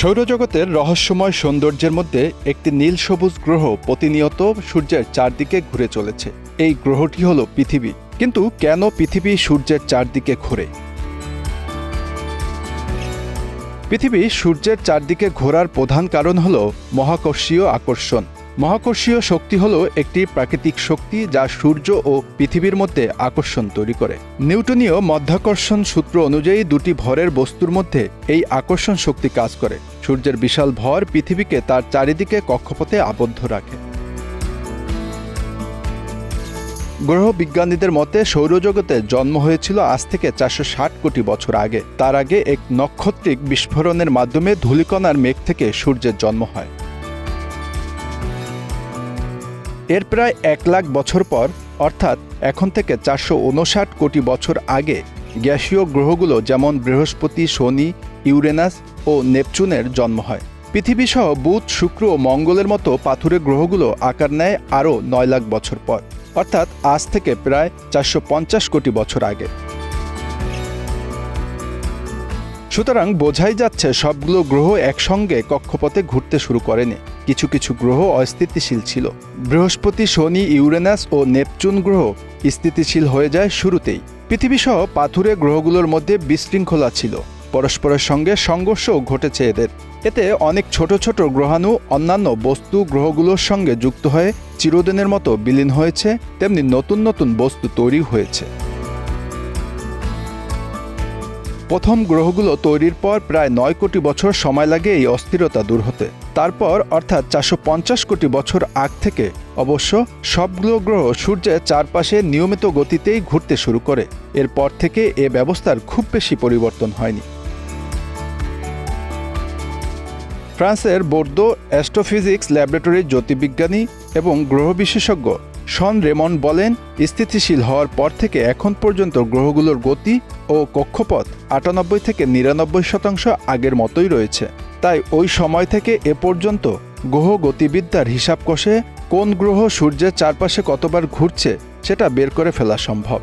সৌরজগতের রহস্যময় সৌন্দর্যের মধ্যে একটি নীল সবুজ গ্রহ প্রতিনিয়ত সূর্যের চারদিকে ঘুরে চলেছে। এই গ্রহটি হল পৃথিবী। কিন্তু কেন পৃথিবী সূর্যের চারদিকে ঘোরে? পৃথিবী সূর্যের চারদিকে ঘোরার প্রধান কারণ হল মহাকর্ষীয় আকর্ষণ। মহাকর্ষীয় শক্তি হল একটি প্রাকৃতিক শক্তি যা সূর্য ও পৃথিবীর মধ্যে আকর্ষণ তৈরি করে। নিউটনীয় মধ্যাকর্ষণ সূত্র অনুযায়ী দুটি ভরের বস্তুর মধ্যে এই আকর্ষণ শক্তি কাজ করে। সূর্যের বিশাল ভর পৃথিবীকে তার চারিদিকে কক্ষপথে আবদ্ধ রাখে। গ্রহ বিজ্ঞানীদের মতে সৌরজগতে জন্ম হয়েছিল আজ থেকে চারশো ষাট কোটি বছর আগে। তার আগে এক নক্ষত্রিক বিস্ফোরণের মাধ্যমে ধূলিকণার মেঘ থেকে সূর্যের জন্ম হয়। এর প্রায় এক লাখ বছর পর, অর্থাৎ এখন থেকে চারশো উনষাট কোটি বছর আগে, গ্যাসীয় গ্রহগুলো যেমন বৃহস্পতি, শনি, ইউরেনাস ও নেপচুনের জন্ম হয়। পৃথিবীসহ বুধ, শুক্র ও মঙ্গলের মতো পাথুরে গ্রহগুলো আকার নেয় আরও নয় লাখ বছর পর, অর্থাৎ আজ থেকে প্রায় চারশো পঞ্চাশ কোটি বছর আগে। সুতরাং বোঝাই যাচ্ছে সবগুলো গ্রহ একসঙ্গে কক্ষপথে ঘুরতে শুরু করেনি। কিছু কিছু গ্রহ অস্থিতিশীল ছিল। বৃহস্পতি, শনি, ইউরেনাস ও নেপচুন গ্রহ স্থিতিশীল হয়ে যায় শুরুতেই। পৃথিবীসহ পাথুরে গ্রহগুলোর মধ্যে বিশৃঙ্খলা ছিল। পরস্পরের সঙ্গে সংঘর্ষও ঘটেছে এদের। এতে অনেক ছোট ছোট গ্রহাণু, অন্যান্য বস্তু গ্রহগুলোর সঙ্গে যুক্ত হয়ে চিরদিনের মতো বিলীন হয়েছে, তেমনি নতুন নতুন বস্তু তৈরি হয়েছে। প্রথম গ্রহগুলো তৈরির পর প্রায় নয় কোটি বছর সময় লাগে এই অস্থিরতা দূর হতে। তারপর অর্থাৎ চারশো পঞ্চাশ কোটি বছর আগ থেকে অবশ্য সবগুলো গ্রহ সূর্যের চারপাশে নিয়মিত গতিতেই ঘুরতে শুরু করে। এরপর থেকে এ ব্যবস্থার খুব বেশি পরিবর্তন হয়নি। ফ্রান্সের বোর্দো অ্যাস্ট্রোফিজিক্স ল্যাবরেটরির জ্যোতির্বিজ্ঞানী এবং গ্রহ বিশেষজ্ঞ শন রেমন বলেন, স্থিতিশীল হওয়ার পর থেকে এখন পর্যন্ত গ্রহগুলোর গতি ও কক্ষপথ আটানব্বই থেকে নিরানব্বই শতাংশ আগের মতোই রয়েছে। তাই ওই সময় থেকে এ পর্যন্ত গ্রহ গতিবিদ্যার হিসাব কষে কোন গ্রহ সূর্যের চারপাশে কতবার ঘুরছে সেটা বের করে ফেলা সম্ভব।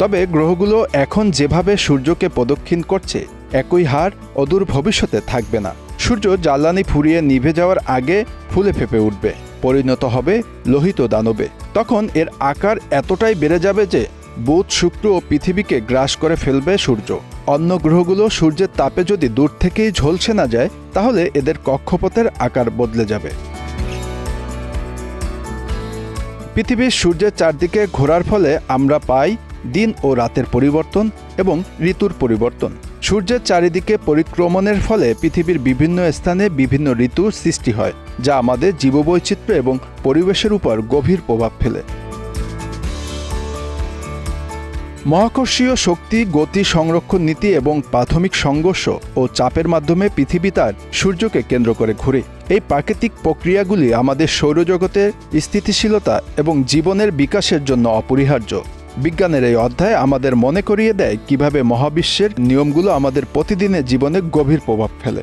তবে গ্রহগুলো এখন যেভাবে সূর্যকে প্রদক্ষিণ করছে, একই হার অদূর ভবিষ্যতে থাকবে না। সূর্য জ্বালানি ফুরিয়ে নিভে যাওয়ার আগে ফুলে ফেপে উঠবে। পরিণত হবে লোহিত দানবে। তখন এর আকার এতটাই বেড়ে যাবে যে বুধ, শুক্র ও পৃথিবীকে গ্রাস করে ফেলবে সূর্য। অন্য গ্রহগুলো সূর্যের তাপে যদি দূর থেকেই ঝলসে না যায়, তাহলে এদের কক্ষপথের আকার বদলে যাবে। পৃথিবীর সূর্যের চারদিকে ঘোরার ফলে আমরা পাই দিন ও রাতের পরিবর্তন এবং ঋতুর পরিবর্তন। সূর্যের চারিদিকে পরিক্রমণের ফলে পৃথিবীর বিভিন্ন স্থানে বিভিন্ন ঋতুর সৃষ্টি হয়। যা আমাদের জীববৈচিত্র্য এবং পরিবেশের উপর গভীর প্রভাব ফেলে। মহাকর্ষীয় শক্তি, গতি সংরক্ষণ নীতি এবং প্রাথমিক সংঘর্ষ ও চাপের মাধ্যমে পৃথিবী তার সূর্যকে কেন্দ্র করে ঘুরে। এই প্রাকৃতিক প্রক্রিয়াগুলি আমাদের সৌরজগতে স্থিতিশীলতা এবং জীবনের বিকাশের জন্য অপরিহার্য। বিজ্ঞানের এই অধ্যায় আমাদের মনে করিয়ে দেয় কীভাবে মহাবিশ্বের নিয়মগুলো আমাদের প্রতিদিনের জীবনে গভীর প্রভাব ফেলে।